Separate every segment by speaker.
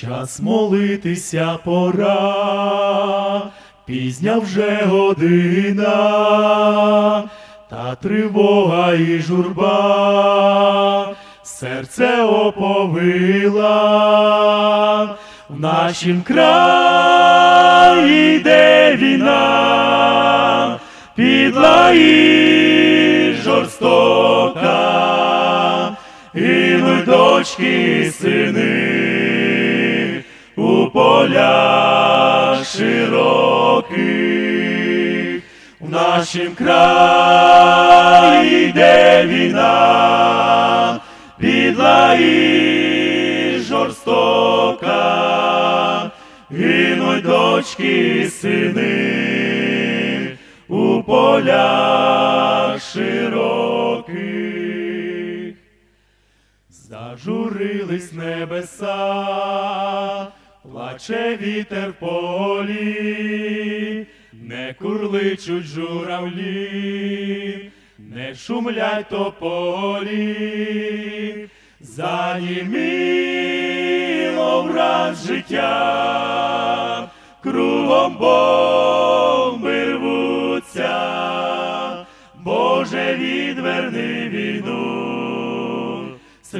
Speaker 1: Час молитися пора, пізня вже година, та тривога і журба, серце оповила, в нашім краї йде війна, підла і жорстока, гинуть дочки і сини полях широких, в нашім краї йде війна, підла і жорстока, гинуть дочки і сини. У полях широких. Зажурились небеса, плаче вітер в полі, не курличуть журавлі, не шумлять тополі, заніміло враз життя, кругом бомби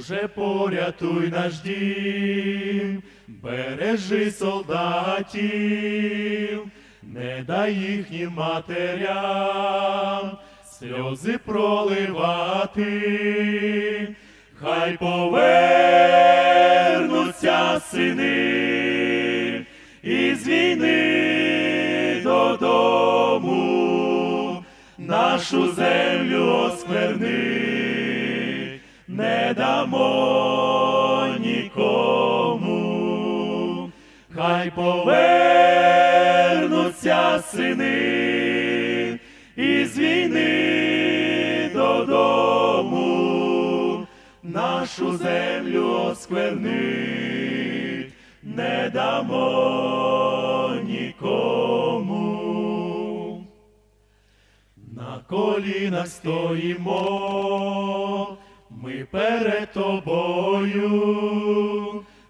Speaker 1: Боже, порятуй наш дім, бережи солдатів, не дай їхнім матерям сльози проливати, хай повернуться сини із війни додому, нашу землю оскверни, не дамо нікому, хай повернуться сини із війни додому, нашу землю оскверни, не дамо нікому. На колінах стоїмо, ми перед тобою,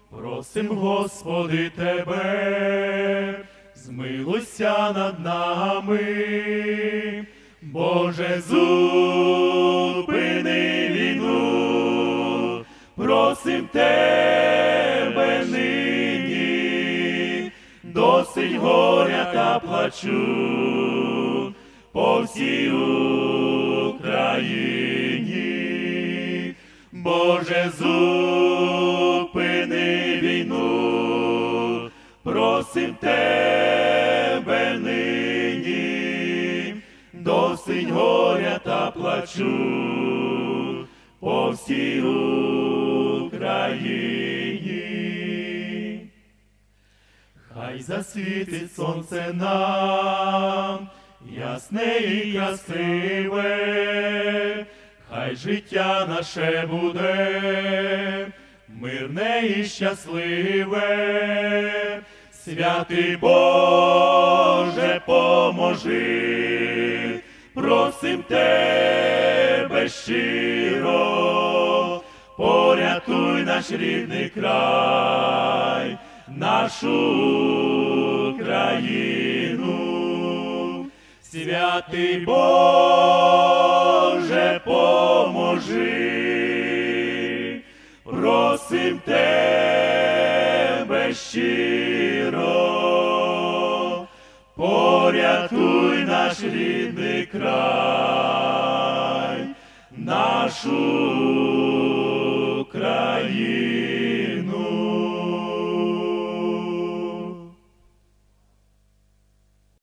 Speaker 1: просим, Господи, Тебе, змилуйся над нами, Боже, зупини війну, просим Тебе нині, досить горя та плачу по всій Україні, Боже, зупини війну, просим Тебе нині, досить горя та плачу по всій Україні. Хай засвітить сонце нам, ясне і красиве, хай життя наше буде, мирне і щасливе, святий Боже, поможи, просим тебе щиро, порятуй наш рідний край, нашу країну, святий Боже, просим тебе щиро, порятуй наш рідний край, нашу